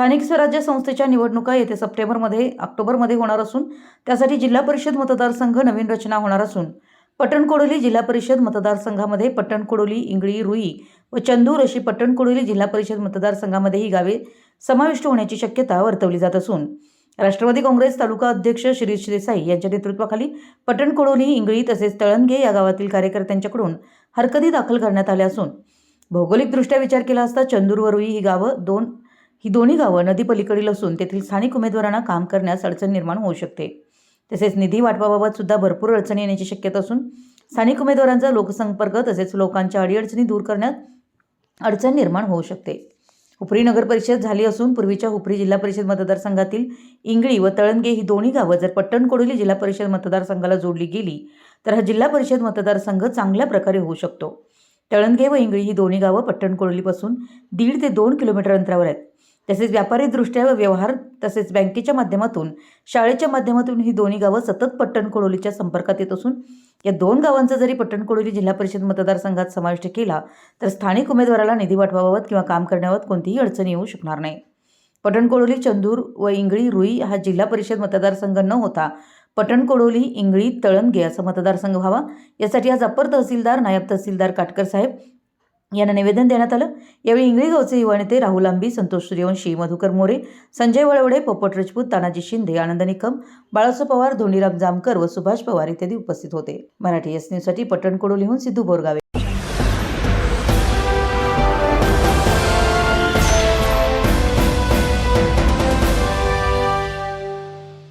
स्थानिक स्वराज्य संस्थेच्या निवडणुका येत्या सप्टेंबरमध्ये ऑक्टोबरमध्ये होणार असून त्यासाठी जिल्हा परिषद मतदारसंघ नवीन रचना होणार असून पटणकोडोली जिल्हा परिषद मतदारसंघामध्ये पटणकोडोली इंगळी रुई व चंदूर अशी पटणकोडोली जिल्हा परिषद मतदारसंघामध्ये ही गावे समाविष्ट होण्याची शक्यता वर्तवली जात असून राष्ट्रवादी काँग्रेस तालुका अध्यक्ष शिरीष देसाई यांच्या नेतृत्वाखाली पटणकोडोली इंगळी तसेच तळणगे या गावातील कार्यकर्त्यांच्याकडून हरकती दाखल करण्यात आल्या असून भौगोलिकदृष्ट्या विचार केला असता चंदूर व रुई ही गावं दोन ही दोन्ही गावं नदीपलीकडील असून तेथील स्थानिक उमेदवारांना काम करण्यास अडचण निर्माण होऊ शकते. तसेच निधी वाटपाबाबत सुद्धा भरपूर अडचणी येण्याची शक्यता असून स्थानिक उमेदवारांचा लोकसंपर्क तसेच लोकांच्या अडीअडचणी दूर करण्यात अडचण निर्माण होऊ शकते. हुपरी नगर परिषद झाली असून पूर्वीच्या हुपरी जिल्हा परिषद मतदारसंघातील इंगळी व तळणगे ही दोन्ही गावं जर पट्टणकोडोली जिल्हा परिषद मतदारसंघाला जोडली गेली तर हा जिल्हा परिषद मतदारसंघ चांगल्या प्रकारे होऊ शकतो. तळणगे व इंगळी ही दोन्ही गावं पट्टणकोडोलीपासून दीड ते दोन किलोमीटर अंतरावर आहेत. तसेच व्यापारीदृष्ट्या व व्यवहार तसेच बँकेच्या माध्यमातून शाळेच्या माध्यमातून ही दोन्ही गावं सतत पट्टणकोडोलीच्या संपर्कात येत असून या दोन गावांचा जरी पट्टणकोडोली जिल्हा परिषद मतदारसंघात समाविष्ट केला तर स्थानिक उमेदवाराला निधी वाटपाबाबत किंवा काम करण्याबाबत कोणतीही अडचण येऊ शकणार नाही. पटणकोडोली चंदूर व इंगळी रुई हा जिल्हा परिषद मतदारसंघ न होता पटणकोडोली इंगळी तळणगे असा मतदारसंघ व्हावा यासाठी आज अप्पर तहसीलदार नायब तहसीलदार काटकर साहेब यांना निवेदन देण्यात आलं. यावेळी इंग्रजी गावचे युवा नेते राहुल आंबी संतोष सूर्यवंशी मधुकर मोरे संजय वळवडे पोपट राजपूत तानाजी शिंदे आनंद निकम बाळासो पवार धोंडीराम जामकर व सुभाष पवार इत्यादी उपस्थित होते. मराठी एस न्यूजसाठी पटणकोडोलीहून सिद्धू बोरगावे.